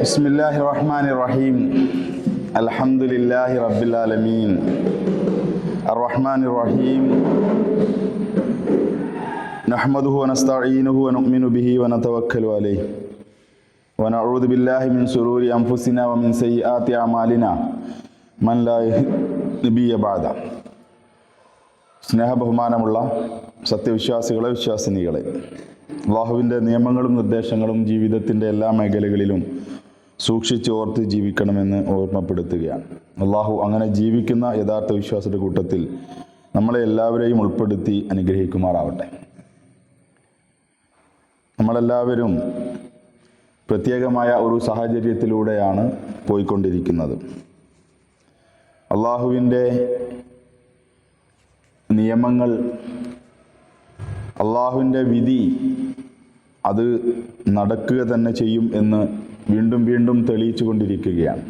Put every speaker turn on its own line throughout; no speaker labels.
بسم الله الرحمن الرحيم الحمد لله رب العالمين الرحمن الرحيم نحمده ونستعينه ونؤمن به ونتوكل عليه ونعوذ بالله من شرور أنفسنا ومن سيئات أعمالنا من لا نبي بعد സ്നേഹബഹുമാനമുള്ള സത്യവിശ്വാസികളെ വിശ്വാസിനികളെ അള്ളാഹുവിൻ്റെ നിയമങ്ങളും നിർദ്ദേശങ്ങളും ജീവിതത്തിൻ്റെ എല്ലാ മേഖലകളിലും സൂക്ഷിച്ച് ഓർത്ത് ജീവിക്കണമെന്ന് ഓർമ്മപ്പെടുത്തുകയാണ്. അള്ളാഹു അങ്ങനെ ജീവിക്കുന്ന യഥാർത്ഥ വിശ്വാസത്തിന്റെ കൂട്ടത്തിൽ നമ്മളെ എല്ലാവരെയും ഉൾപ്പെടുത്തി അനുഗ്രഹിക്കുമാറാവട്ടെ. നമ്മളെല്ലാവരും പ്രത്യേകമായ ഒരു സാഹചര്യത്തിലൂടെയാണ് പോയിക്കൊണ്ടിരിക്കുന്നത്. അള്ളാഹുവിന്റെ നിയമങ്ങൾ അള്ളാഹുവിന്റെ വിധി അത് നടക്കുക തന്നെ ചെയ്യും എന്ന് വീണ്ടും വീണ്ടും തെളിയിച്ചു കൊണ്ടിരിക്കുകയാണ്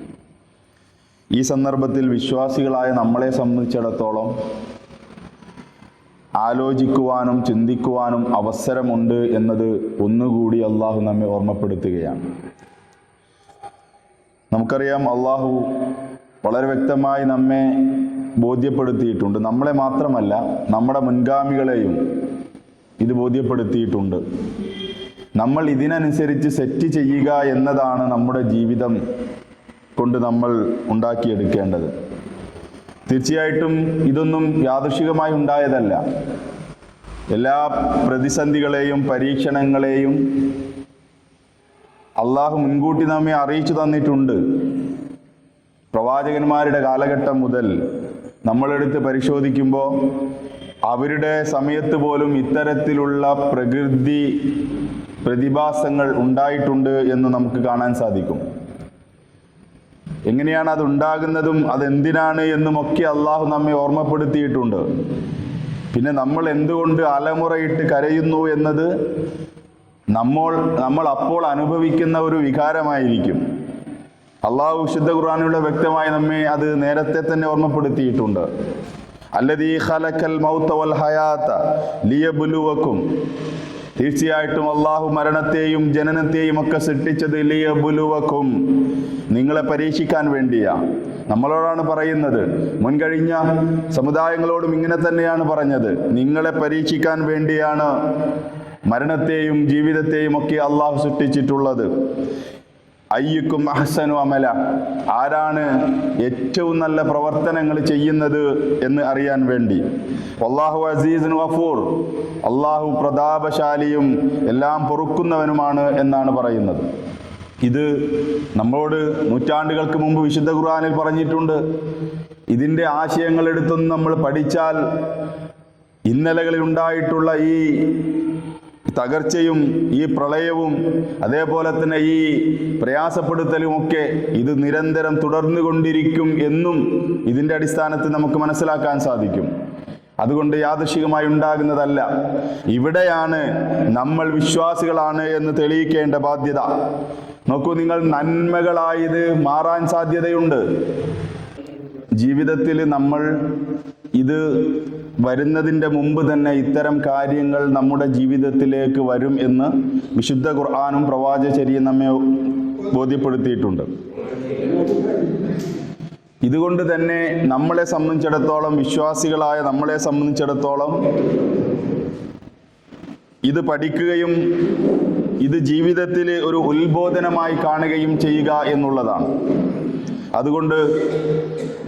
ഈ സന്ദർഭത്തിൽ വിശ്വാസികളായ നമ്മളെ സംബന്ധിച്ചിടത്തോളം ആലോചിക്കുവാനും ചിന്തിക്കുവാനും അവസരമുണ്ട് എന്നത് ഒന്നുകൂടി അള്ളാഹു നമ്മെ ഓർമ്മപ്പെടുത്തുകയാണ്. നമുക്കറിയാം അള്ളാഹു വളരെ വ്യക്തമായി നമ്മെ ബോധ്യപ്പെടുത്തിയിട്ടുണ്ട്. നമ്മളെ മാത്രമല്ല നമ്മുടെ മുൻഗാമികളെയും ഇത് ബോധ്യപ്പെടുത്തിയിട്ടുണ്ട്. നമ്മൾ ഇതിനനുസരിച്ച് സെറ്റ് ചെയ്യുക എന്നതാണ് നമ്മുടെ ജീവിതം കൊണ്ട് നമ്മൾ ഉണ്ടാക്കിയെടുക്കേണ്ടത്. തീർച്ചയായിട്ടും ഇതൊന്നും യാദൃശികമായി ഉണ്ടായതല്ല. എല്ലാ പ്രതിസന്ധികളെയും പരീക്ഷണങ്ങളെയും അള്ളാഹു മുൻകൂട്ടി നമ്മെ അറിയിച്ചു തന്നിട്ടുണ്ട്. പ്രവാചകന്മാരുടെ കാലഘട്ടം മുതൽ നമ്മളെടുത്ത് പരിശോധിക്കുമ്പോൾ അവരുടെ സമയത്ത് പോലും ഇത്തരത്തിലുള്ള പ്രകൃതി പ്രതിഭാസങ്ങൾ ഉണ്ടായിട്ടുണ്ട് എന്ന് നമുക്ക് കാണാൻ സാധിക്കും. എങ്ങനെയാണ് അത് ഉണ്ടാകുന്നതും അതെന്തിനാണ് എന്നുമൊക്കെ അള്ളാഹു നമ്മെ ഓർമ്മപ്പെടുത്തിയിട്ടുണ്ട്. പിന്നെ നമ്മൾ എന്തുകൊണ്ട് അലമുറയിട്ട് കരയുന്നു എന്നത് നമ്മൾ നമ്മൾ അപ്പോൾ അനുഭവിക്കുന്ന ഒരു വികാരമായിരിക്കും. അള്ളാഹു വിശുദ്ധ ഖുർആാനിലൂടെ വ്യക്തമായി നമ്മെ അത് നേരത്തെ തന്നെ ഓർമ്മപ്പെടുത്തിയിട്ടുണ്ട്. അല്ലതീ ഖലക്കൽ മൗത്ത വൽ ഹയാത്ത ലിയബുലുവക്കും തീർച്ചയായിട്ടും അള്ളാഹു മരണത്തെയും ജനനത്തെയും ഒക്കെ സൃഷ്ടിച്ചത് ലിയബുലുവക്കും. നിങ്ങളെ പരീക്ഷിക്കാൻ വേണ്ടിയാ. നമ്മളോടാണ് പറയുന്നത്. മുൻകഴിഞ്ഞ സമുദായങ്ങളോടും ഇങ്ങനെ തന്നെയാണ് പറഞ്ഞത്. നിങ്ങളെ പരീക്ഷിക്കാൻ വേണ്ടിയാണ് മരണത്തെയും ജീവിതത്തെയും ഒക്കെ അള്ളാഹു സൃഷ്ടിച്ചിട്ടുള്ളത്. അയ്യുക്കും അഹ്സനു അമല. ആരാണ് ഏറ്റവും നല്ല പ്രവർത്തനങ്ങൾ ചെയ്യുന്നത് എന്ന് അറിയാൻ വേണ്ടി? അള്ളാഹു അസീസ് ഗഫൂർ. അള്ളാഹു പ്രതാപശാലിയും എല്ലാം പൊറുക്കുന്നവനുമാണ് എന്നാണ് പറയുന്നത്. ഇത് നമ്മളോട് നൂറ്റാണ്ടുകൾക്ക് മുമ്പ് വിശുദ്ധ ഖുർആാനിൽ പറഞ്ഞിട്ടുണ്ട്. ഇതിന്റെ ആശയങ്ങൾ എടുത്തൊന്ന് നമ്മൾ പഠിച്ചാൽ ഇന്നലകളിൽ ഉണ്ടായിട്ടുള്ള ഈ തകർച്ചയും ഈ പ്രളയവും അതേപോലെ തന്നെ ഈ പ്രയാസപ്പെടുത്തലും ഒക്കെ ഇത് നിരന്തരം തുടർന്നുകൊണ്ടിരിക്കും എന്നും ഇതിന്റെ അടിസ്ഥാനത്തിൽ നമുക്ക് മനസ്സിലാക്കാൻ സാധിക്കും. അതുകൊണ്ട് യാദൃശികമായി ഉണ്ടാകുന്നതല്ല ഇവിടെയാണ് നമ്മൾ വിശ്വാസികളാണ് എന്ന് തെളിയിക്കേണ്ട ബാധ്യത. നോക്കൂ നിങ്ങൾ നന്മകളായത് മാറാൻ സാധ്യതയുണ്ട്. ജീവിതത്തിൽ നമ്മൾ ഇത് വരുന്നതിന്റെ മുമ്പ് തന്നെ ഇത്തരം കാര്യങ്ങൾ നമ്മുടെ ജീവിതത്തിലേക്ക് വരും എന്ന് വിശുദ്ധ ഖുർആാനും പ്രവാചചര്യം നമ്മെ ബോധ്യപ്പെടുത്തിയിട്ടുണ്ട്. ഇതുകൊണ്ട് തന്നെ നമ്മളെ സംബന്ധിച്ചിടത്തോളം വിശ്വാസികളായ നമ്മളെ സംബന്ധിച്ചിടത്തോളം ഇത് പഠിക്കുകയും ഇത് ജീവിതത്തിൽ ഒരു ഉത്ബോധനമായി കാണുകയും ചെയ്യുക എന്നുള്ളതാണ്. അതുകൊണ്ട്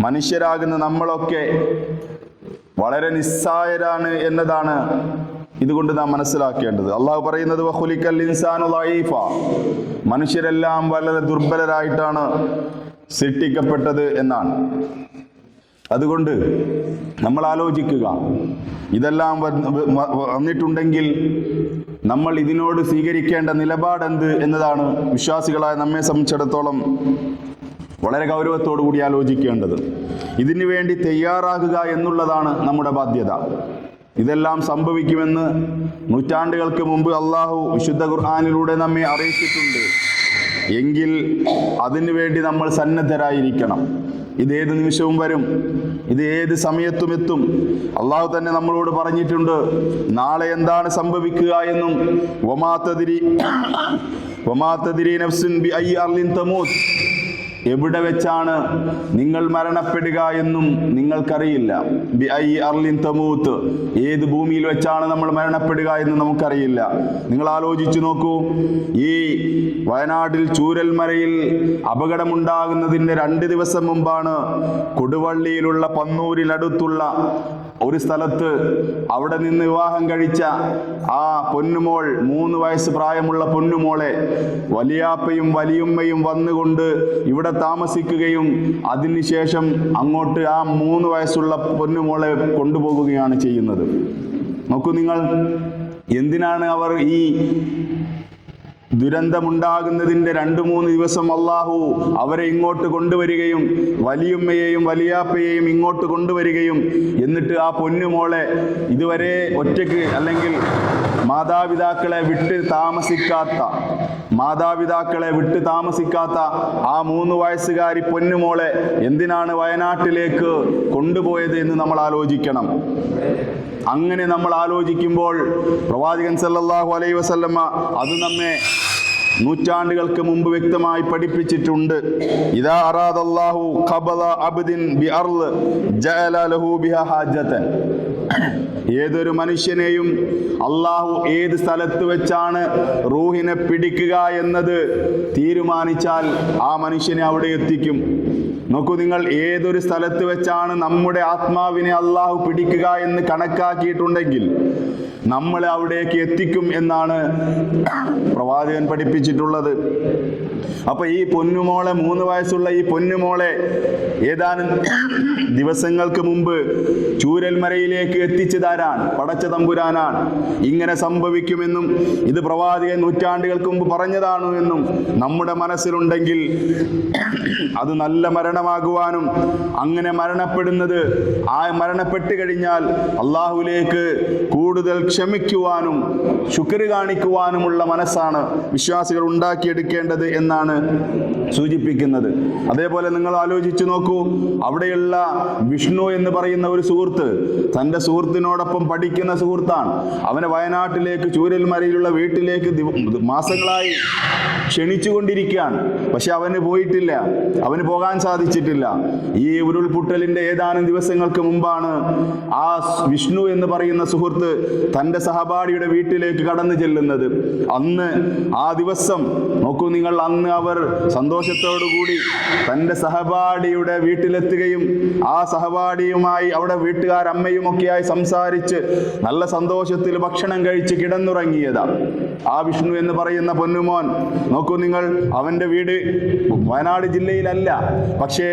മനുഷ്യരാകുന്ന നമ്മളൊക്കെ വളരെ നിസ്സായരാണ് എന്നതാണ് ഇതുകൊണ്ട് നാം മനസ്സിലാക്കേണ്ടത്. അള്ളാഹു പറയുന്നത് മനുഷ്യരെല്ലാം വളരെ ദുർബലരായിട്ടാണ് സൃഷ്ടിക്കപ്പെട്ടത് എന്നാണ്. അതുകൊണ്ട് നമ്മൾ ആലോചിക്കുക ഇതെല്ലാം വന്നിട്ടുണ്ടെങ്കിൽ നമ്മൾ ഇതിനോട് സ്വീകരിക്കേണ്ട നിലപാടെന്ത് എന്നതാണ് വിശ്വാസികളായ നമ്മെ സംബന്ധിച്ചിടത്തോളം വളരെ ഗൗരവത്തോടു കൂടി ആലോചിക്കേണ്ടത്. ഇതിനു വേണ്ടി തയ്യാറാകുക എന്നുള്ളതാണ് നമ്മുടെ ബാധ്യത. ഇതെല്ലാം സംഭവിക്കുമെന്ന് നൂറ്റാണ്ടുകൾക്ക് മുമ്പ് അള്ളാഹു വിശുദ്ധ ഖുർആാനിലൂടെ നമ്മെ അറിയിച്ചിട്ടുണ്ട്. എങ്കിൽ അതിനു വേണ്ടി നമ്മൾ സന്നദ്ധരായിരിക്കണം. ഇത് ഏത് നിമിഷവും വരും. ഇത് ഏത് സമയത്തും എത്തും. അള്ളാഹു തന്നെ നമ്മളോട് പറഞ്ഞിട്ടുണ്ട് നാളെ എന്താണ് സംഭവിക്കുക എന്നും ഒമാത്തതിരി ഒമാത്തതിരി നഫ്സുൻ ബി ഐ അർലിൻ തമൂത്ത്. എവിടെ വെച്ചാണ് നിങ്ങൾ മരണപ്പെടുക എന്നും നിങ്ങൾക്കറിയില്ല. ബി ഐ അർലിൻ തമൂത്ത് ഏത് ഭൂമിയിൽ വെച്ചാണ് നമ്മൾ മരണപ്പെടുക എന്ന് നമുക്കറിയില്ല. നിങ്ങൾ ആലോചിച്ചു നോക്കൂ ഈ വയനാട്ടിൽ ചൂരൽമലയിൽ അപകടമുണ്ടാകുന്നതിന്റെ രണ്ട് ദിവസം മുമ്പാണ് കൊടുവള്ളിയിലുള്ള പന്നൂരിനടുത്തുള്ള ഒരു സ്ഥലത്ത് അവിടെ നിന്ന് വിവാഹം കഴിച്ച ആ പൊന്നുമോൾ മൂന്ന് വയസ്സ് പ്രായമുള്ള പൊന്നുമോളെ വലിയാപ്പയും വലിയുമ്മയും വന്നുകൊണ്ട് ഇവിടെ താമസിക്കുകയും അതിനുശേഷം അങ്ങോട്ട് ആ മൂന്ന് വയസ്സുള്ള പൊന്നുമോളെ കൊണ്ടുപോകുകയാണ് ചെയ്യുന്നത്. നോക്കൂ നിങ്ങൾ എന്തിനാണ് അവർ ഈ ദുരന്തമുണ്ടാകുന്നതിന്റെ രണ്ട് മൂന്ന് ദിവസം അള്ളാഹു അവരെ ഇങ്ങോട്ട് കൊണ്ടുവരികയും വലിയുമ്മയെയും വലിയാപ്പയെയും ഇങ്ങോട്ട് കൊണ്ടുവരികയും എന്നിട്ട് ആ പൊന്നുമോളെ ഇതുവരെ ഒറ്റയ്ക്ക് അല്ലെങ്കിൽ മാതാപിതാക്കളെ വിട്ട് താമസിക്കാത്ത മാതാപിതാക്കളെ വിട്ട് താമസിക്കാത്ത ആ മൂന്ന് വയസ്സുകാരി പൊന്നുമോളെ എന്തിനാണ് വയനാട്ടിലേക്ക് കൊണ്ടുപോയത് എന്ന് നമ്മൾ ആലോചിക്കണം. അങ്ങനെ നമ്മൾ ആലോചിക്കുമ്പോൾ പ്രവാചകൻ സല്ലാഹു അലൈഹി വസല്ലമ അത് നമ്മെ നൂറ്റാണ്ടുകൾക്ക് മുമ്പ് വ്യക്തമായി പഠിപ്പിച്ചിട്ടുണ്ട്. ഇതാ അറാദ് ഖബല അബ്ദിൻ ബി അർൾ ലഹു ബിഹ ഹാജതൻ. ഏതൊരു മനുഷ്യനെയും അള്ളാഹു ഏത് സ്ഥലത്ത് വെച്ചാണ് റൂഹിനെ പിടിക്കുക എന്നത് തീരുമാനിച്ചാൽ ആ മനുഷ്യനെ അവിടെ എത്തിക്കും. നോക്കൂ നിങ്ങൾ ഏതൊരു സ്ഥലത്ത് വെച്ചാണ് നമ്മുടെ ആത്മാവിനെ അള്ളാഹു പിടിക്കുക എന്ന് കണക്കാക്കിയിട്ടുണ്ടെങ്കിൽ നമ്മളെ അവിടേക്ക് എത്തിക്കും എന്നാണ് പ്രവാചകൻ പഠിപ്പിച്ചിട്ടുള്ളത്. അപ്പൊ ഈ പൊന്നുമോളെ മൂന്ന് വയസ്സുള്ള ഈ പൊന്നുമോളെ ഏതാനും ദിവസങ്ങൾക്ക് മുമ്പ് ചൂരൽമലയിലേക്ക് എത്തിച്ചതാരാണ് പടച്ച തമ്പുരാനാണ് ഇങ്ങനെ സംഭവിക്കുമെന്നും ഇത് പ്രവാചകൻ നൂറ്റാണ്ടുകൾക്ക് മുമ്പ് പറഞ്ഞതാണ് എന്നും നമ്മുടെ മനസ്സിലുണ്ടെങ്കിൽ അത് നല്ല മരണമാകുവാനും അങ്ങനെ മരണപ്പെടുന്നത് ആ മരണപ്പെട്ട് കഴിഞ്ഞാൽ അള്ളാഹുലേക്ക് കൂടുതൽ ക്ഷമിക്കുവാനും ശുക്ർ കാണിക്കുവാനുമുള്ള മനസ്സാണ് വിശ്വാസികൾ ഉണ്ടാക്കിയെടുക്കേണ്ടത് എന്നാണ് സൂചിപ്പിക്കുന്നത്. അതേപോലെ നിങ്ങൾ ആലോചിച്ചു നോക്കൂ അവിടെയുള്ള വിഷ്ണു എന്ന് പറയുന്ന ഒരു സുഹൃത്ത് തന്റെ സുഹൃത്തിനോടൊപ്പം പഠിക്കുന്ന സുഹൃത്താണ്. അവനെ വയനാട്ടിലേക്ക് ചൂരൽമലയിലുള്ള വീട്ടിലേക്ക് മാസങ്ങളായി ക്ഷണിച്ചുകൊണ്ടിരിക്കുകയാണ്. പക്ഷെ അവന് പോയിട്ടില്ല. അവന് പോകാൻ സാധിച്ചിട്ടില്ല. ഈ ഉരുൾപൊട്ടലിന്റെ ഏതാനും ദിവസങ്ങൾക്ക് മുമ്പാണ് ആ വിഷ്ണു എന്ന് പറയുന്ന സുഹൃത്ത് തന്റെ സഹപാഠിയുടെ വീട്ടിലേക്ക് കടന്നു ചെല്ലുന്നത്. അന്ന് ആ ദിവസം നോക്കൂ നിങ്ങൾ അന്ന് അവർ സന്തോഷത്തോടുകൂടി തന്റെ സഹപാഠിയുടെ വീട്ടിലെത്തുകയും ആ സഹപാഠിയുമായി അവിടെ വീട്ടുകാരമ്മയും ഒക്കെയായി ഒക്കെയായി സംസാരിച്ച് നല്ല സന്തോഷത്തിൽ ഭക്ഷണം കഴിച്ച് കിടന്നുറങ്ങിയതാ. ആ വിഷ്ണു എന്ന് പറയുന്ന പൊന്നുമോൻ നോക്കൂ നിങ്ങൾ അവന്റെ വീട് വയനാട് ജില്ലയിലല്ല. പക്ഷേ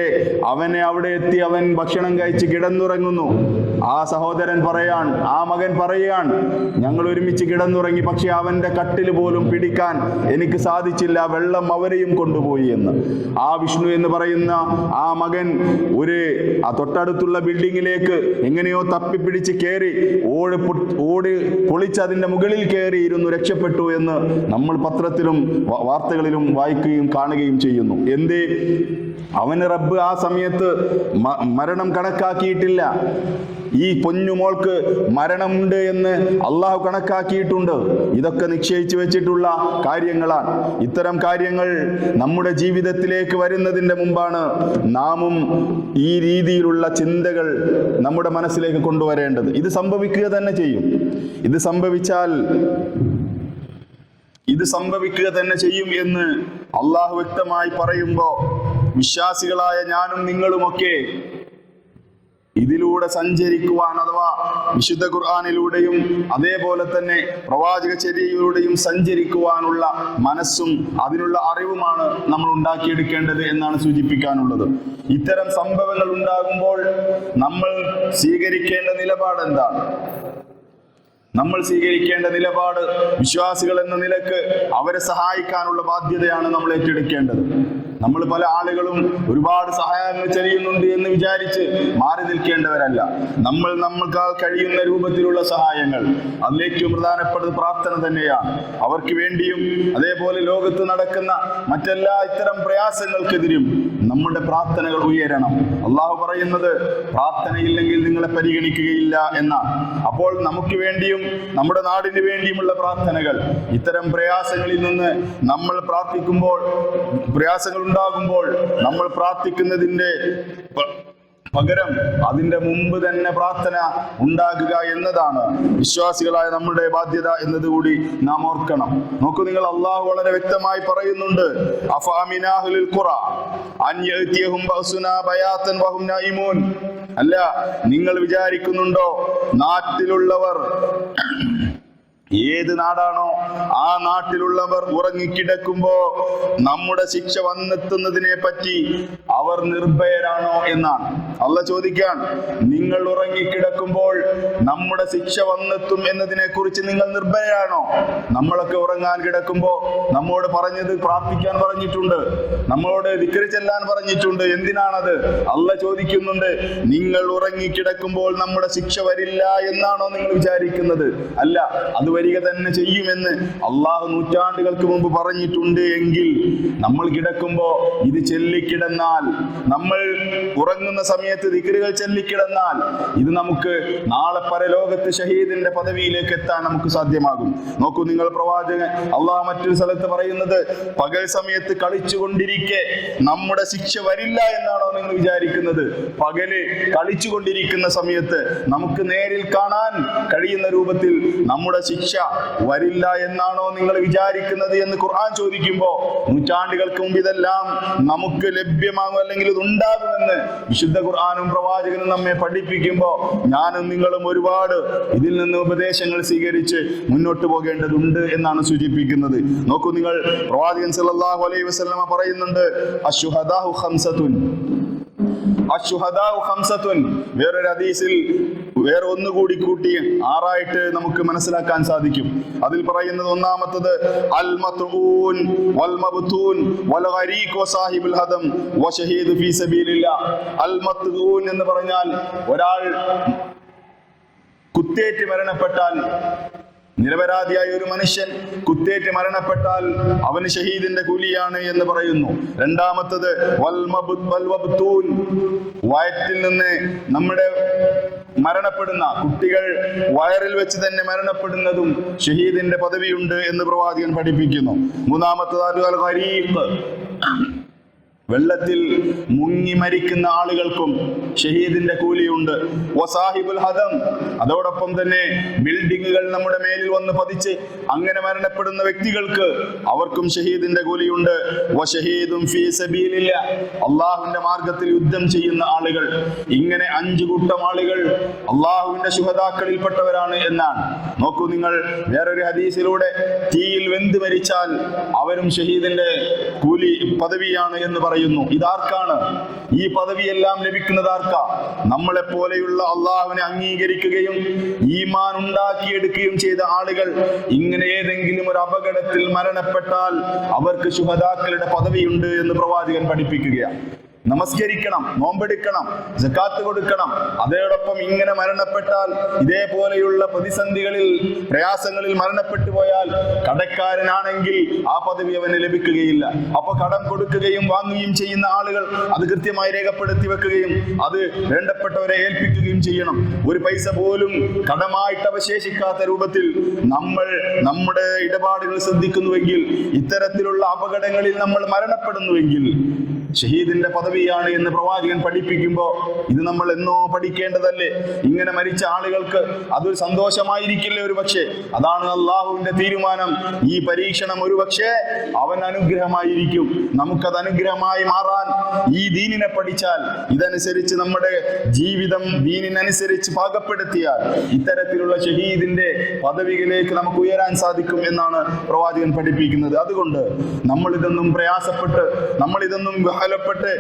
അവനെ അവിടെ എത്തി അവൻ ഭക്ഷണം കഴിച്ച് കിടന്നുറങ്ങുന്നു. ആ സഹോദരൻ പറയാൻ ആ മകൻ പറയാൻ ഞങ്ങൾ ഒരുമിച്ച് കിടന്നുറങ്ങി പക്ഷെ അവന്റെ കട്ടിൽ പോലും പിടിക്കാൻ എനിക്ക് സാധിച്ചില്ല. വെള്ളം അവരെയും കൊണ്ടുപോയി എന്ന്. ആ വിഷ്ണു എന്ന് പറയുന്ന ആ മകൻ ഒരു ആ തൊട്ടടുത്തുള്ള ബിൽഡിങ്ങിലേക്ക് എങ്ങനെയോ തപ്പിപ്പിടിച്ച് കയറി ഓട് ഓടി പൊളിച്ച് അതിന്റെ മുകളിൽ കയറിയിരുന്നു രക്ഷപ്പെട്ടു എന്ന് നമ്മൾ പത്രത്തിലും വാർത്തകളിലും വായിക്കുകയും കാണുകയും ചെയ്യുന്നു. എന്തേ? അവന് റബ്ബ് ആ സമയത്ത് മരണം കണക്കാക്കിയിട്ടില്ല. ഈ പൊന്നുമോൾക്ക് മരണമുണ്ട് എന്ന് അള്ളാഹു കണക്കാക്കിയിട്ടുണ്ട്. ഇതൊക്കെ നിശ്ചയിച്ചു വെച്ചിട്ടുള്ള കാര്യങ്ങളാണ്. ഇത്തരം കാര്യങ്ങൾ നമ്മുടെ ജീവിതത്തിലേക്ക് വരുന്നതിന്റെ മുമ്പാണ് നാമും ഈ രീതിയിലുള്ള ചിന്തകൾ നമ്മുടെ മനസ്സിലേക്ക് കൊണ്ടുവരേണ്ടത്. ഇത് സംഭവിക്കുക തന്നെ ചെയ്യും. ഇത് സംഭവിച്ചാൽ ഇത് സംഭവിക്കുക തന്നെ ചെയ്യും എന്ന് അള്ളാഹു വ്യക്തമായി പറയുമ്പോൾ വിശ്വാസികളായ ഞാനും നിങ്ങളുമൊക്കെ ഇതിലൂടെ സഞ്ചരിക്കുവാൻ അഥവാ വിശുദ്ധ ഖുർആാനിലൂടെയും അതേപോലെ തന്നെ പ്രവാചക ചര്യയിലൂടെയും സഞ്ചരിക്കുവാനുള്ള മനസ്സും അതിനുള്ള അറിവുമാണ് നമ്മൾ ഉണ്ടാക്കിയെടുക്കേണ്ടത് എന്നാണ് സൂചിപ്പിക്കാനുള്ളത്. ഇത്തരം സംഭവങ്ങൾ ഉണ്ടാകുമ്പോൾ നമ്മൾ സ്വീകരിക്കേണ്ട നിലപാട് എന്താണ്? നമ്മൾ സ്വീകരിക്കേണ്ട നിലപാട് വിശ്വാസികൾ എന്ന നിലയ്ക്ക് അവരെ സഹായിക്കാനുള്ള ബാധ്യതയാണ് നമ്മൾ ഏറ്റെടുക്കേണ്ടത്. നമ്മൾ പല ആളുകളും ഒരുപാട് സഹായങ്ങൾ ചെയ്യുന്നുണ്ട് എന്ന് വിചാരിച്ച് മാറി നിൽക്കേണ്ടവരല്ല. നമ്മൾ നമ്മൾക്കാൽ കഴിയുന്ന രൂപത്തിലുള്ള സഹായങ്ങൾ അതിലേറ്റവും പ്രധാനപ്പെട്ട പ്രാർത്ഥന തന്നെയാണ്. അവർക്ക് വേണ്ടിയും അതേപോലെ ലോകത്ത് നടക്കുന്ന മറ്റെല്ലാ ഇത്തരം പ്രയാസങ്ങൾക്കെതിരും നമ്മുടെ പ്രാർത്ഥനകൾ ഉയരണം. അള്ളാഹു പറയുന്നത് പ്രാർത്ഥനയില്ലെങ്കിൽ നിങ്ങളെ പരിഗണിക്കുകയില്ല എന്നാണ്. അപ്പോൾ നമുക്ക് വേണ്ടിയും നമ്മുടെ നാടിന് വേണ്ടിയുമുള്ള പ്രാർത്ഥനകൾ. ഇത്തരം പ്രയാസങ്ങളിൽ നിന്ന് നമ്മൾ പ്രാർത്ഥിക്കുമ്പോൾ പ്രയാസങ്ങൾ ഉണ്ടാകുമ്പോൾ നമ്മൾ പ്രാർത്ഥിക്കുന്നതിന്റെ പകരം അതിന്റെ മുമ്പ് തന്നെ പ്രാർത്ഥന ഉണ്ടാകുക എന്നതാണ്. വിശ്വാസികളായ നമ്മുടെ ബാധ്യത എന്നതുകൂടി നാം ഓർക്കണം. നോക്കൂ നിങ്ങൾ അള്ളാഹു വളരെ വ്യക്തമായി പറയുന്നുണ്ട്. അല്ല നിങ്ങൾ വിചാരിക്കുന്നുണ്ടോ? നാട്ടിലുള്ളവർ ഏത് നാടാണോ ആ നാട്ടിലുള്ളവർ ഉറങ്ങിക്കിടക്കുമ്പോ നമ്മുടെ ശിക്ഷ വന്നെത്തുന്നതിനെ പറ്റി അവർ നിർഭയരാണോ എന്നാണ്. അല്ല ചോദിക്കാൻ നിങ്ങൾ ഉറങ്ങിക്കിടക്കുമ്പോൾ നമ്മുടെ ശിക്ഷ വന്നെത്തും എന്നതിനെ കുറിച്ച് നിങ്ങൾ നിർഭയരാണോ? നമ്മളൊക്കെ ഉറങ്ങാൻ കിടക്കുമ്പോ നമ്മോട് പറഞ്ഞത് പ്രാർത്ഥിക്കാൻ പറഞ്ഞിട്ടുണ്ട് നമ്മളോട് വിക്രി ചെല്ലാൻ പറഞ്ഞിട്ടുണ്ട്. എന്തിനാണത്? അല്ല ചോദിക്കുന്നുണ്ട് നിങ്ങൾ ഉറങ്ങിക്കിടക്കുമ്പോൾ നമ്മുടെ ശിക്ഷ വരില്ല എന്നാണോ നിങ്ങൾ വിചാരിക്കുന്നത്? അല്ല അത് വരിക തന്നെ ചെയ്യുമെന്ന് അള്ളാഹു നൂറ്റാണ്ടുകൾക്ക് മുമ്പ് പറഞ്ഞിട്ടുണ്ട് എങ്കിൽ നമ്മൾ കിടക്കുമ്പോ ഇത് ചെല്ലിക്കിടന്നാൽ നമ്മൾ ഉറങ്ങുന്ന സമയത്ത് ദിക്കറുകൾ ചെല്ലിക്കിടന്നാൽ ഇത് നമുക്ക് നാളെ പരലോകത്ത് ഷഹീദിന്റെ പദവിയിലേക്ക് എത്താൻ നമുക്ക് സാധ്യമാകും. നോക്കൂ നിങ്ങൾ പ്രവാചകൻ അള്ളാഹ് മറ്റൊരു സ്ഥലത്ത് പറയുന്നത് പകൽ സമയത്ത് കളിച്ചുകൊണ്ടിരിക്കെ നമ്മുടെ ശിക്ഷ വരില്ല എന്നാണോ നിങ്ങൾ വിചാരിക്കുന്നത്? പകൽ കളിച്ചുകൊണ്ടിരിക്കുന്ന സമയത്ത് നമുക്ക് നേരിൽ കാണാൻ കഴിയുന്ന രൂപത്തിൽ നമ്മുടെ ശിക്ഷ വരില്ല എന്നാണോ നിങ്ങൾ വിചാരിക്കുന്നത് എന്ന് ഖുർആൻ ചോദിക്കുമ്പോ നൂറ്റാണ്ടുകൾക്ക് മുമ്പ് ഇതെല്ലാം നമുക്ക് ലഭ്യമാകും അല്ലെങ്കിൽ ഇത് ഉണ്ടാകുമെന്ന് വിശുദ്ധ ഖുർആാനും പ്രവാചകനും നമ്മെ പഠിപ്പിക്കുമ്പോ ഞാനും നിങ്ങളും ഒരുപാട് ഇതിൽ നിന്ന് ഉപദേശങ്ങൾ സ്വീകരിച്ച് മുന്നോട്ട് പോകേണ്ടതുണ്ട് എന്നാണ് സൂചിപ്പിക്കുന്നത്. നോക്കൂ നിങ്ങൾ പ്രവാചകൻ സല്ലല്ലാഹു അലൈഹി വസല്ലമ പറയുന്നുണ്ട് അശുഹദാഹു ഖംസത്തുൻ അശുഹദാഉ ഖംസത്തുൻ വേറൊരു ഹദീസിൽ വേറെ ഒന്നുകൂടി കൂട്ടി ആറായിട്ട് നമുക്ക് മനസ്സിലാക്കാൻ സാധിക്കും. അതിൽ പറയുന്നത് ഒന്നാമത്തത് അൽ വൽ വൽ ഹദം ഫീ സബീലില്ല. അൽ എന്ന് പറഞ്ഞാൽ ഒരാൾ കുത്തേറ്റ് മരണപ്പെട്ടാൽ നിരപരാധിയായ ഒരു മനുഷ്യൻ കുത്തേറ്റ് മരണപ്പെട്ടാൽ അവന് ഷഹീദിന്റെ കൂലിയാണ് എന്ന് പറയുന്നു. രണ്ടാമത്തത്. വയറ്റിൽ നിന്ന് നമ്മുടെ മരണപ്പെടുന്ന കുട്ടികൾ വയറിൽ വെച്ച് തന്നെ മരണപ്പെടുന്നതും ഷഹീദിന്റെ പദവിയുണ്ട് എന്ന് പ്രവാചകൻ പഠിപ്പിക്കുന്നു മൂന്നാമത്തെ ഗരീഖ്. വെള്ളത്തിൽ മുങ്ങി മരിക്കുന്ന ആളുകൾക്കും ഷഹീദിന്റെ കൂലിയുണ്ട്. വസാഹിബുൽ ഹദം അതോടൊപ്പം തന്നെ ബിൽഡിങ്ങുകൾ നമ്മുടെ മേലിൽ വന്ന് പതിച്ച് അങ്ങനെ മരണപ്പെടുന്ന വ്യക്തികൾക്ക് അവർക്കും ഷഹീദിന്റെ കൂലിയുണ്ട്. വഷഹീദും ഫീ സബീലില്ല. അള്ളാഹുവിന്റെ മാർഗത്തിൽ യുദ്ധം ചെയ്യുന്ന ആളുകൾ ഇങ്ങനെ അഞ്ചു കൂട്ടം ആളുകൾ അള്ളാഹുവിന്റെ ശുഹതാക്കളിൽപ്പെട്ടവരാണ് എന്നാണ്. നോക്കൂ നിങ്ങൾ വേറൊരു ഹദീസിലൂടെ തീയിൽ വെന്ത് മരിച്ചാൽ അവരും ഷഹീദിന്റെ കൂലി പദവിയാണ് എന്ന് പറയുന്നു. ഇതാർക്കാണ്? ഈ പദവിയെല്ലാം ലഭിക്കുന്നത് ആർക്കാ? നമ്മളെ പോലെയുള്ള അള്ളാഹുവിനെ അംഗീകരിക്കുകയും ഈമാൻ ഉണ്ടാക്കിയെടുക്കുകയും ചെയ്ത ആളുകൾ ഇങ്ങനെ ഏതെങ്കിലും ഒരു അപകടത്തിൽ മരണപ്പെട്ടാൽ അവർക്ക് ശുഹദാക്കളുടെ പദവിയുണ്ട് എന്ന് പ്രവാചകൻ പഠിപ്പിക്കുകയാണ്. നമസ്കരിക്കണം നോമ്പെടുക്കണം ജക്കാത്ത് കൊടുക്കണം. അതോടൊപ്പം ഇങ്ങനെ മരണപ്പെട്ടാൽ ഇതേപോലെയുള്ള പ്രതിസന്ധികളിൽ പ്രയാസങ്ങളിൽ മരണപ്പെട്ടു പോയാൽ കടക്കാരനാണെങ്കിൽ ആ പദവി അവന് ലഭിക്കുകയില്ല. അപ്പൊ കടം കൊടുക്കുകയും വാങ്ങുകയും ചെയ്യുന്ന ആളുകൾ അത് കൃത്യമായി രേഖപ്പെടുത്തി വെക്കുകയും അത് വേണ്ടപ്പെട്ടവരെ ഏൽപ്പിക്കുകയും ചെയ്യണം. ഒരു പൈസ പോലും കടമായിട്ട് അവശേഷിക്കാത്ത രൂപത്തിൽ നമ്മൾ നമ്മുടെ ഇടപാടുകൾ ശ്രദ്ധിക്കുന്നുവെങ്കിൽ ഇത്തരത്തിലുള്ള അപകടങ്ങളിൽ നമ്മൾ മരണപ്പെടുന്നുവെങ്കിൽ ഷഹീദിന്റെ പദവിയാണ് എന്ന് പ്രവാചകൻ പഠിപ്പിക്കുമ്പോൾ ഇത് നമ്മൾ എന്നോ പഠിക്കേണ്ടതല്ലേ? ഇങ്ങനെ മരിച്ച ആളുകൾക്ക് അതൊരു സന്തോഷമായിരിക്കില്ലേ ഒരു പക്ഷേ? അതാണ് അള്ളാഹുവിന്റെ തീരുമാനം. ഈ പരീക്ഷണം ഒരു പക്ഷേ അവൻ അനുഗ്രഹമായിരിക്കും. നമുക്കത് അനുഗ്രഹമായി മാറാൻ ഈ ദീനിനെ പഠിച്ചാൽ ഇതനുസരിച്ച് നമ്മുടെ ജീവിതം ദീനിനനുസരിച്ച് പാകപ്പെടുത്തിയാൽ ഇത്തരത്തിലുള്ള ഷഹീദിന്റെ പദവികളിലേക്ക് നമുക്ക് ഉയരാൻ സാധിക്കും എന്നാണ് പ്രവാചകൻ പഠിപ്പിക്കുന്നത്. അതുകൊണ്ട് നമ്മൾ ഇതൊന്നും പ്രയാസപ്പെട്ട് നമ്മൾ ഇതൊന്നും ബഹലപ്പെട്ട്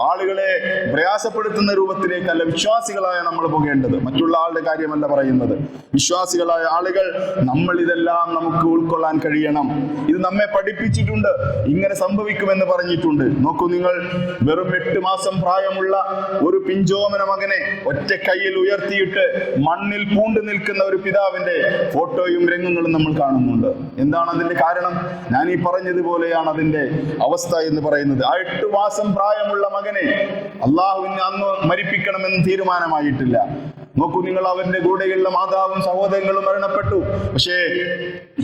ആളുകളെ പ്രയാസപ്പെടുത്തുന്ന രൂപത്തിലേക്കല്ല വിശ്വാസികളായ നമ്മൾ പോകേണ്ടത്. മറ്റുള്ള ആളുടെ കാര്യമല്ല പറയുന്നത്. വിശ്വാസികളായ ആളുകൾ നമ്മൾ ഇതെല്ലാം നമുക്ക് ഉൾക്കൊള്ളാൻ കഴിയണം. ഇത് നമ്മെ പഠിപ്പിച്ചിട്ടുണ്ട്. ഇങ്ങനെ സംഭവിക്കുമെന്ന് പറഞ്ഞിട്ടുണ്ട്. നോക്കൂ നിങ്ങൾ വെറും എട്ട് മാസം പ്രായമുള്ള ഒരു പിഞ്ചോമന മകനെ ഒറ്റ കയ്യിൽ ഉയർത്തിയിട്ട് മണ്ണിൽ പൂണ്ടു നിൽക്കുന്ന ഒരു പിതാവിന്റെ ഫോട്ടോയും രംഗങ്ങളും നമ്മൾ കാണുന്നുണ്ട്. എന്താണ് അതിന്റെ കാരണം? ഞാൻ ഈ പറഞ്ഞതുപോലെയാണ് അതിന്റെ അവസ്ഥ എന്ന് പറയുന്നത്. ആ എട്ട് മാസം പ്രായമുള്ള മകനെ അള്ളാഹുവിന് അന്ന് മരിപ്പിക്കണമെന്ന് തീരുമാനമായിട്ടില്ല. നോക്കൂ നിങ്ങൾ അവന്റെ കൂടെയുള്ള മാതാവും സഹോദരങ്ങളും മരണപ്പെട്ടു. പക്ഷേ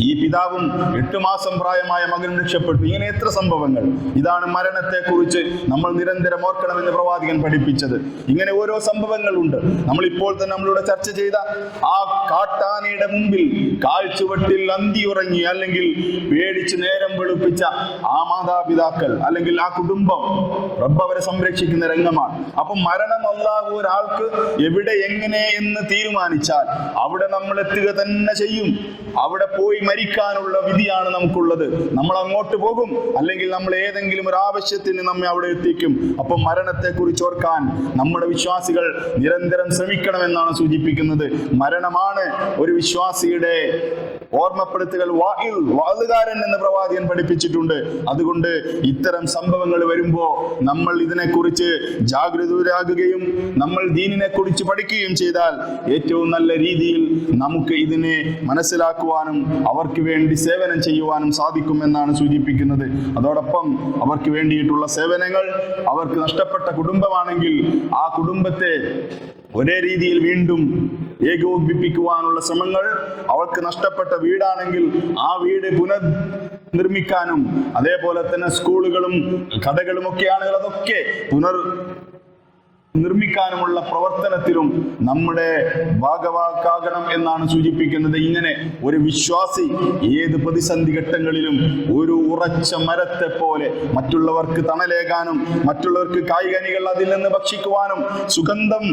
ഈ പിതാവും എട്ട് മാസം പ്രായമായ മകൻ രക്ഷപ്പെട്ടു. ഇങ്ങനെ എത്ര സംഭവങ്ങൾ? ഇതാണ് മരണത്തെ കുറിച്ച് നമ്മൾ നിരന്തരം ഓർക്കണമെന്ന് പ്രവാചകൻ പഠിപ്പിച്ചത്. ഇങ്ങനെ ഓരോ സംഭവങ്ങളുണ്ട്. നമ്മൾ ഇപ്പോൾ തന്നെ നമ്മളിവിടെ ചർച്ച ചെയ്ത ആ കാട്ടാനയുടെ മുമ്പിൽ കാഴ്ചവട്ടിൽ ഉറങ്ങി അല്ലെങ്കിൽ പേടിച്ച് നേരം വെളുപ്പിച്ച ആ മാതാപിതാക്കൾ അല്ലെങ്കിൽ ആ കുടുംബം റബ്ബ് അവരെ സംരക്ഷിക്കുന്ന രംഗമാണ്. അപ്പൊ മരണം അല്ലാതെ ഒരാൾക്ക് എവിടെ എങ്ങനെ എന്ന് തീരുമാനിച്ചാൽ അവിടെ നമ്മൾ എത്തുക തന്നെ ചെയ്യും. അവിടെ പോയി മരിക്കാനുള്ള വിധിയാണ് നമുക്കുള്ളത്. നമ്മൾ അങ്ങോട്ട് പോകും. അല്ലെങ്കിൽ നമ്മൾ ഏതെങ്കിലും ഒരു ആവശ്യത്തിന് നമ്മെ അവിടെ എത്തിക്കും. അപ്പം മരണത്തെ കുറിച്ച് ഓർക്കാൻ നമ്മുടെ വിശ്വാസികൾ നിരന്തരം ശ്രമിക്കണമെന്നാണ് സൂചിപ്പിക്കുന്നത്. മരണമാണ് ഒരു വിശ്വാസിയുടെ ഓർമ്മപ്പെടുത്തുകൾ വായിൽ വാളുകാരൻ എന്ന് പ്രവാചകൻ പഠിപ്പിച്ചിട്ടുണ്ട്. അതുകൊണ്ട് ഇത്തരം സംഭവങ്ങൾ വരുമ്പോ നമ്മൾ ഇതിനെക്കുറിച്ച് ജാഗ്രതരാകുകയും നമ്മൾ ദീനിനെ കുറിച്ച് പഠിക്കുകയും ചെയ്താൽ ഏറ്റവും നല്ല രീതിയിൽ നമുക്ക് ഇതിനെ മനസ്സിലാക്കുവാനും അവർക്ക് വേണ്ടി സേവനം ചെയ്യുവാനും സാധിക്കുമെന്നാണ് സൂചിപ്പിക്കുന്നത്. അതോടൊപ്പം അവർക്ക് വേണ്ടിയിട്ടുള്ള സേവനങ്ങൾ അവർക്ക് നഷ്ടപ്പെട്ട കുടുംബമാണെങ്കിൽ ആ കുടുംബത്തെ ഒരേ രീതിയിൽ വീണ്ടും ഏകോപിപ്പിക്കുവാനുള്ള ശ്രമങ്ങൾ അവൾക്ക് നഷ്ടപ്പെട്ട വീടാണെങ്കിൽ ആ വീട് പുനർ നിർമ്മിക്കാനും അതേപോലെ തന്നെ സ്കൂളുകളും കടകളും ഒക്കെയാണെങ്കിൽ അതൊക്കെ പുനർ നിർമ്മിക്കാനുമുള്ള പ്രവർത്തനത്തിലും നമ്മുടെ ഭാഗവാക്കാകണം എന്നാണ് സൂചിപ്പിക്കുന്നത്. ഇങ്ങനെ ഒരു വിശ്വാസി ഏത് പ്രതിസന്ധി ഘട്ടങ്ങളിലും ഒരു ഉറച്ച മരത്തെ പോലെ മറ്റുള്ളവർക്ക് തണലേകാനും മറ്റുള്ളവർക്ക് കായികനികൾ അതിൽ നിന്ന് ഭക്ഷിക്കുവാനും സുഗന്ധം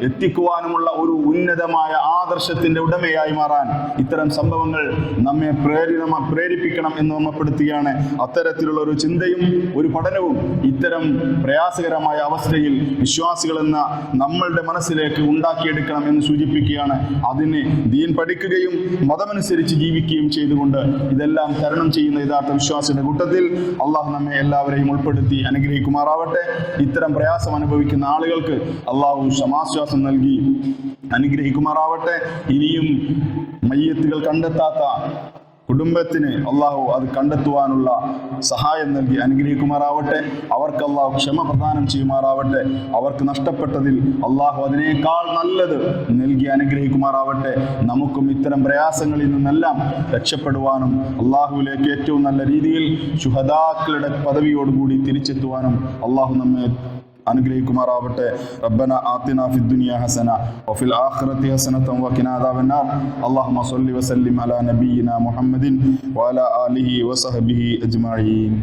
എത്തിക്കുവാനുമുള്ള ഒരു ഉന്നതമായ ആദർശത്തിന്റെ ഉടമയായി മാറാൻ ഇത്തരം സംഭവങ്ങൾ നമ്മെ പ്രേരിത പ്രേരിപ്പിക്കണം എന്ന് ഓർമ്മപ്പെടുത്തുകയാണ്. അത്തരത്തിലുള്ള ഒരു ചിന്തയും ഒരു പഠനവും ഇത്തരം പ്രയാസകരമായ അവസ്ഥയിൽ വിശ്വാസികൾ എന്ന നമ്മളുടെ മനസ്സിലേക്ക് ഉണ്ടാക്കിയെടുക്കണം എന്ന് സൂചിപ്പിക്കുകയാണ്. അതിന് ദീൻ പഠിക്കുകയും മതമനുസരിച്ച് ജീവിക്കുകയും ചെയ്തുകൊണ്ട് ഇതെല്ലാം തരണം ചെയ്യുന്ന യഥാർത്ഥ വിശ്വാസിയുടെ കൂട്ടത്തിൽ അള്ളാഹു നമ്മെ എല്ലാവരെയും ഉൾപ്പെടുത്തി അനുഗ്രഹിക്കുമാറാവട്ടെ. ഇത്തരം പ്രയാസം അനുഭവിക്കുന്ന ആളുകൾക്ക് അള്ളാഹു സമാശ്വാസം നൽകി അനുഗ്രഹിക്കുമാറാവട്ടെ. ഇനിയും മയ്യത്തുകൾ കണ്ടെത്താത്ത കുടുംബത്തിന് അള്ളാഹു അത് കണ്ടെത്തുവാനുള്ള സഹായം നൽകി അനുഗ്രഹിക്കുമാറാവട്ടെ. അവർക്ക് അള്ളാഹു ക്ഷമ പ്രദാനം ചെയ്യുമാറാവട്ടെ. അവർക്ക് നഷ്ടപ്പെട്ടതിൽ അള്ളാഹു അതിനേക്കാൾ നല്ലത് നൽകി അനുഗ്രഹിക്കുമാറാവട്ടെ. നമുക്കും ഇത്തരം പ്രയാസങ്ങളിൽ നിന്നെല്ലാം രക്ഷപ്പെടുവാനും അള്ളാഹുവിലേക്ക് ഏറ്റവും നല്ല രീതിയിൽ ശുഹദാക്കളുടെ പദവിയോടുകൂടി തിരിച്ചെത്തുവാനും അള്ളാഹു നമ്മെ അനുഗ്രഹിക്കുമാറാവട്ടെ റബ്ബന ആത്തിന ഫി ദുനിയ ഹസന വഫിൽ ആഖിറതി ഹസനത വഖിന അദാബന്നാർ അല്ലാഹുമ്മ സ്വല്ലി വസല്ലിം അലാ നബിയിന മുഹമ്മദിൻ വഅലാ ആലിഹി വസഹബിഹി അജ്മഈൻ